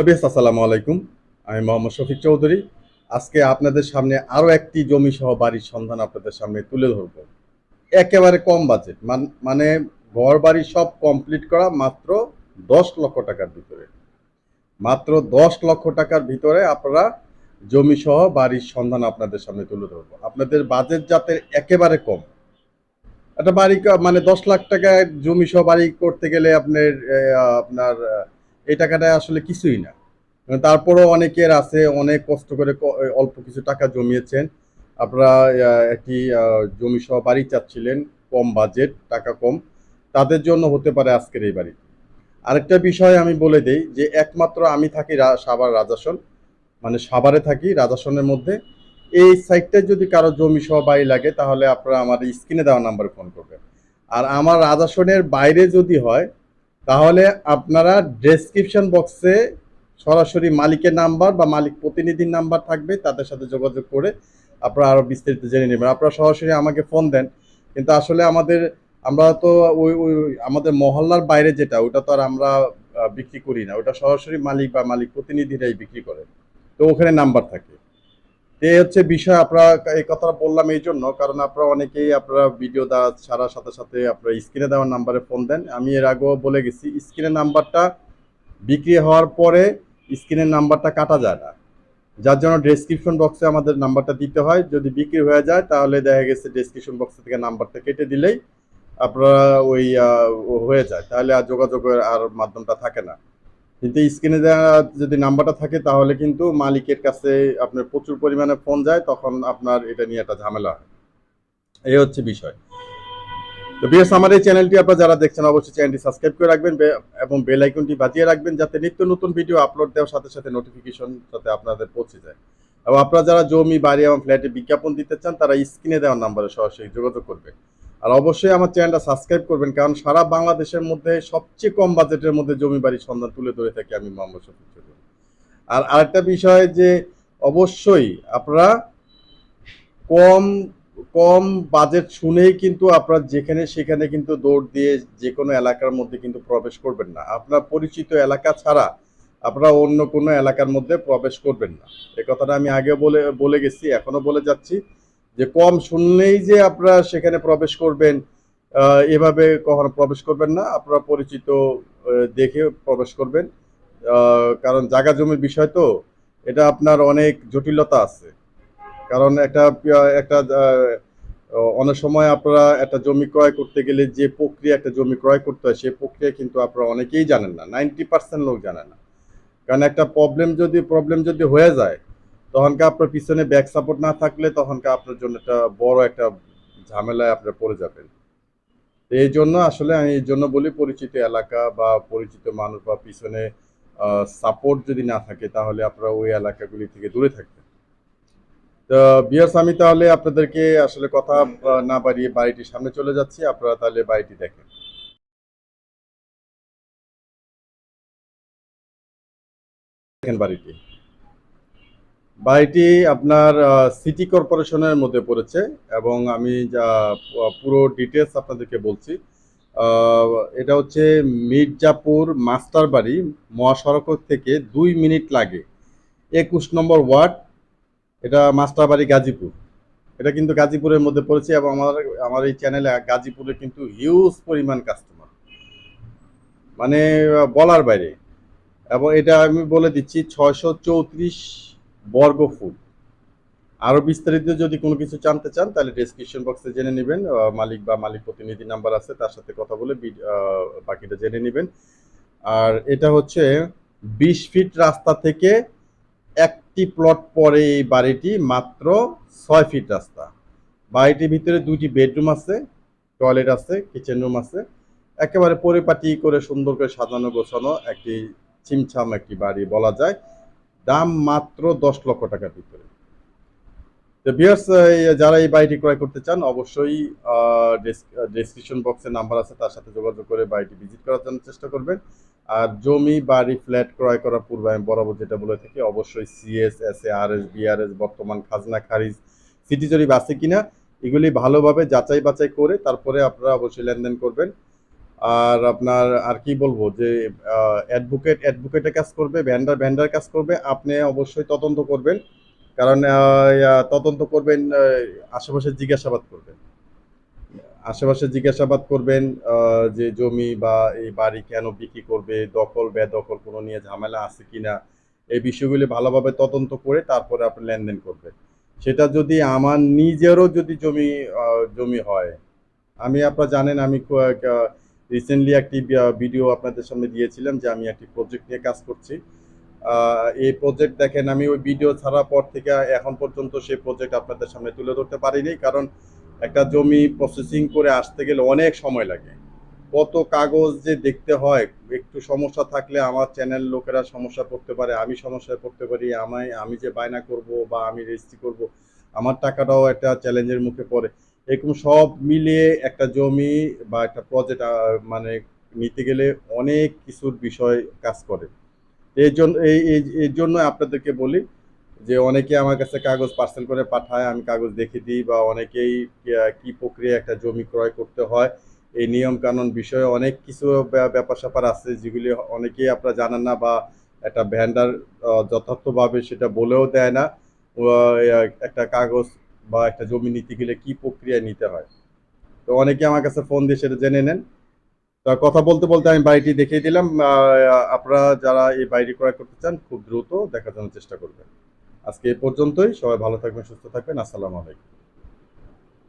আসসালামু আলাইকুম। আমি মোহাম্মদ শফিক চৌধুরী। আজকে আপনাদের সামনে আরও একটি জমি সহ বাড়ির সন্ধান আপনাদের সামনে তুলে ধরব। একেবারে কম বাজেট মানে ঘর বাড়ি সব কমপ্লিট করা মাত্র দশ লক্ষ টাকার ভিতরে। মাত্র দশ লক্ষ টাকার ভিতরে আপনারা জমি সহ বাড়ির সন্ধান আপনাদের সামনে তুলে ধরবো। আপনাদের বাজেট যাতে একেবারে কম। একটা বাড়ি মানে দশ লাখ টাকায় জমি সহ বাড়ি করতে গেলে আপনার আপনার এই টাকাটা আসলে কিছুই না। তারপরেও অনেকের আছে, অনেক কষ্ট করে অল্প কিছু টাকা জমিয়েছেন। আপনারা একটি জমি সহ বাড়ি চাচ্ছিলেন, কম বাজেট, টাকা কম। তাদের জন্য হতে পারে আজকের এই বাড়ি আরেকটা বিষয় আমি বলে দেই যে, একমাত্র আমি থাকি সাভার রাজাসন। মানে সাভারে থাকি, রাজাসনের মধ্যে। এই সাইটটায় যদি কারও জমি সহ বাড়ি লাগে, তাহলে আপনারা আমার স্ক্রিনে দেওয়া নাম্বারে ফোন করবেন। আর আমার রাজাসনের বাইরে যদি হয় তাহলে আপনারা ডেসক্রিপশন বক্সে সরাসরি মালিকের নাম্বার বা মালিক প্রতিনিধির নাম্বার থাকবে, তাদের সাথে যোগাযোগ করে আপনারা আরও বিস্তারিত জেনে নেবেন। আপনারা সরাসরি আমাকে ফোন দেন। কিন্তু আসলে আমাদের, আমরা তো ওই ওই, আমাদের মহল্লার বাইরে যেটা, ওটা তো আর আমরা বিক্রি করি না। ওটা সরাসরি মালিক বা মালিক প্রতিনিধিরাই বিক্রি করে তো ওখানে নাম্বার থাকে। এই হচ্ছে বিষয়, আপনারা এই কথাটা বললাম এই জন্য, কারণ আপনারা অনেকেই আপনারা ভিডিও দেওয়া ছাড়ার সাথে সাথে আপনারা স্ক্রিনে দেওয়ার নাম্বারে ফোন দেন। আমি এর আগেও বলে গেছি স্ক্রিনের নাম্বারটা বিক্রি হওয়ার পরে স্ক্রিনের নাম্বারটা কাটা যায় না। যার জন্য ডেসক্রিপশন বক্সে আমাদের নাম্বারটা দিতে হয়। যদি বিক্রি হয়ে যায়, তাহলে দেখা গেছে ডেসক্রিপশন বক্স থেকে নাম্বারটা কেটে দিলেই আপনারা ওই হয়ে যায়। তাহলে আর যোগাযোগের আর মাধ্যমটা থাকে না। কিন্তু স্ক্রিনে দেওয়া যদি নাম্বারটা থাকে, তাহলে কিন্তু মালিকের কাছে আপনার প্রচুর পরিমাণে ফোন যায়, তখন আপনার এটা নিয়ে একটা ঝামেলা হয়। এই হচ্ছে বিষয়। তো বিএস আমার এই চ্যানেলটি আপনারা যারা দেখছেন, অবশ্যই চ্যানেলটি সাবস্ক্রাইব করে রাখবেন এবং বেল আইকনটি বাজিয়ে রাখবেন, যাতে নিত্য নতুন ভিডিও আপলোড দেওয়ার সাথে সাথে নোটিফিকেশন যাতে আপনাদের পৌঁছে যায়। এবং আপনারা যারা জমি, বাড়ি এবং ফ্ল্যাটে বিজ্ঞাপন দিতে চান, তারা স্ক্রিনে দেওয়ার নাম্বারে সরাসরি যোগাযোগ করবেন আর অবশ্যই আমার চ্যানেলটা সাবস্ক্রাইব করবেন, কারণ সারা বাংলাদেশের মধ্যে সবচেয়ে কম বাজেটের মধ্যে জমি বাড়ির সন্ধান তুলে ধরে থাকি আমি মোহাম্মদ শফিক চৌধুরী। আর আরেকটা বিষয় যে অবশ্যই আপনারা কম কম বাজেট শুনেই কিন্তু আপনার যেখানে সেখানে কিন্তু দৌড় দিয়ে যে কোনো এলাকার মধ্যে কিন্তু প্রবেশ করবেন না। আপনার পরিচিত এলাকা ছাড়া আপনারা অন্য কোনো এলাকার মধ্যে প্রবেশ করবেন না। এ কথাটা আমি আগে বলে বলে গেছি এখনও বলে যাচ্ছি। যে কম শুনলেই যে আপনারা সেখানে প্রবেশ করবেন এভাবে কখনো প্রবেশ করবেন না। আপনারা পরিচিত দেখে প্রবেশ করবেন। কারণ জায়গা জমির বিষয় তো, এটা আপনার অনেক জটিলতা আছে। কারণ একটা একটা অনেক সময় আপনারা একটা জমি ক্রয় করতে গেলে যে প্রক্রিয়া একটা জমি ক্রয় করতে হয় সেই প্রক্রিয়া কিন্তু আপনারা অনেকেই জানেন না। নাইনটি পার্সেন্ট লোক জানে না। কারণ একটা প্রবলেম যদি প্রবলেম যদি হয়ে যায় তখনকে আপনার পিছনে ব্যাক সাপোর্ট না থাকলে তখনকার আপনার জন্য একটা বড় একটা ঝামেলায় আপনার পড়ে যাবেন। এই জন্য আসলে আমি এই জন্য বলি পরিচিত এলাকা বা পরিচিত মানুষ বা পিছনে সাপোর্ট যদি না থাকে তাহলে আপনারা ওই এলাকাগুলি থেকে দূরে থাকবেন। তো বিয়ার্স আমি তাহলে আপনাদেরকে আসলে কথা না বাড়িয়ে বাড়িটির সামনে চলে যাচ্ছি। আপনারা তাহলে বাড়িটি দেখেন। দেখেন বাড়িটি। বাড়িটি আপনার সিটি কর্পোরেশনের মধ্যে পড়েছে এবং আমি যা পুরো ডিটেলস আপনাদেরকে বলছি। এটা হচ্ছে মির্জাপুর মাস্টার বাড়ি, মহাসড়ক থেকে দুই মিনিট লাগে। একুশ নম্বর ওয়ার্ড, এটা মাস্টার বাড়ি গাজীপুর। এটা কিন্তু গাজীপুরের মধ্যে পড়েছে এবং আমার আমার এই চ্যানেলে গাজীপুরে কিন্তু হিউজ পরিমাণ কাস্টমার মানে বলার বাইরে। এবং এটা আমি বলে দিচ্ছি, ছয়শো চৌত্রিশ বর্গ ফুট। আরও বিস্তারিত যদি কোনো কিছু জানতে চান, তাহলে ডেসক্রিপশন বক্সে জেনে নেবেন। মালিক বা মালিক প্রতিনিধি নাম্বার আছে, তার সাথে কথা বলে বাকিটা জেনে নেবেন। আর এটা হচ্ছে বিশ ফিট রাস্তা থেকে একটি প্লট পরে এই বাড়িটি মাত্র ছয় ফিট রাস্তা। বাড়িটির ভিতরে দুটি বেডরুম আছে টয়লেট আছে কিচেন রুম আছে। একেবারে পরিপাটি করে সুন্দর করে সাজানো গোছানো একটি ছিমছাম একটি বাড়ি বলা যায়। দাম মাত্র দশ লক্ষ টাকার ভিতরে। তো বিয়ার্স যারা এই বাড়িটি ক্রয় করতে চান, অবশ্যই ডেসক্রিপশন বক্সে নাম্বার আছে, তার সাথে যোগাযোগ করে বাড়িটি ভিজিট করার জন্য চেষ্টা করবেন। আর জমি, বাড়ি ফ্ল্যাট ক্রয় করার পূর্বে আমি বরাবর যেটা বলে থাকি, অবশ্যই CS S A R S BRS বর্তমান খাজনা, খারিজ সিটি জরিপ আছে কিনা, এগুলি ভালোভাবে যাচাই বাছাই করে তারপরে আপনারা অবশ্যই লেনদেন করবেন। আর আপনার, আর কি বলব যে অ্যাডভোকেট অ্যাডভোকেটে কাজ করবে ভ্যান্ডার ভ্যান্ডার কাজ করবে, আপনি অবশ্যই তদন্ত করবেন। কারণ তদন্ত করবেন আশেপাশে জিজ্ঞাসাবাদ করবেন। আশেপাশে জিজ্ঞাসাবাদ করবেন যে জমি বা এই বাড়ি কেন বিক্রি করবে, দখল, বেদখল কোনো নিয়ে ঝামেলা আছে কি না এই বিষয়গুলি ভালোভাবে তদন্ত করে তারপরে আপনি লেনদেন করবেন। সেটা যদি আমার নিজেরও যদি জমি জমি হয়, আমি আপনারা জানেন, আমি রিসেন্টলি একটি ভিডিও আপনাদের সামনে দিয়েছিলাম যে আমি একটি প্রজেক্ট নিয়ে কাজ করছি। এই প্রজেক্ট দেখেন, আমি ওই ভিডিও ছাড়ার পর থেকে এখন পর্যন্ত সেই প্রজেক্ট আপনাদের সামনে তুলে ধরতে পারিনি। কারণ একটা জমি প্রসেসিং করে আসতে গেলে অনেক সময় লাগে। কত কাগজ যে দেখতে হয়, একটু সমস্যা থাকলে আমার চ্যানেল লোকেরা সমস্যা পড়তে পারে, আমি সমস্যায় পড়তে পারি, আমায়, আমি যে বায়না করব বা আমি রেজিস্ট্রি করব, আমার টাকাটাও একটা চ্যালেঞ্জের মুখে পড়ে। এরকম সব মিলিয়ে একটা জমি বা একটা প্রজেক্ট মানে নিতে গেলে অনেক কিছুর বিষয় কাজ করে। এই জন্য এই এই জন্য আপনাদেরকে বলি যে অনেকে আমার কাছে কাগজ পার্সেল করে পাঠায়, আমি কাগজ দেখে দিই বা অনেকেই কি প্রক্রিয়া একটা জমি ক্রয় করতে হয়, এই নিয়ম কানুন বিষয়ে অনেক কিছু ব্যাপার স্যাপার আছে যেগুলি অনেকেই আপনারা জানেন না বা একটা ভ্যান্ডার যথার্থভাবে সেটা বলেও দেয় না। একটা কাগজ বা একটা জমি নিতে গেলে কি প্রক্রিয়া নিতে হয়? তো অনেকে আমার কাছে ফোন দিয়ে সেটা জেনে নেন। তা কথা বলতে বলতে আমি বাড়িটি দেখিয়ে দিলাম। আপনারা যারা এই বাড়িটি ক্রয় করতে চান, খুব দ্রুত দেখার জন্য চেষ্টা করবেন। আজকে এ পর্যন্তই। সবাই ভালো থাকবেন, সুস্থ থাকবেন। আসসালামু আলাইকুম।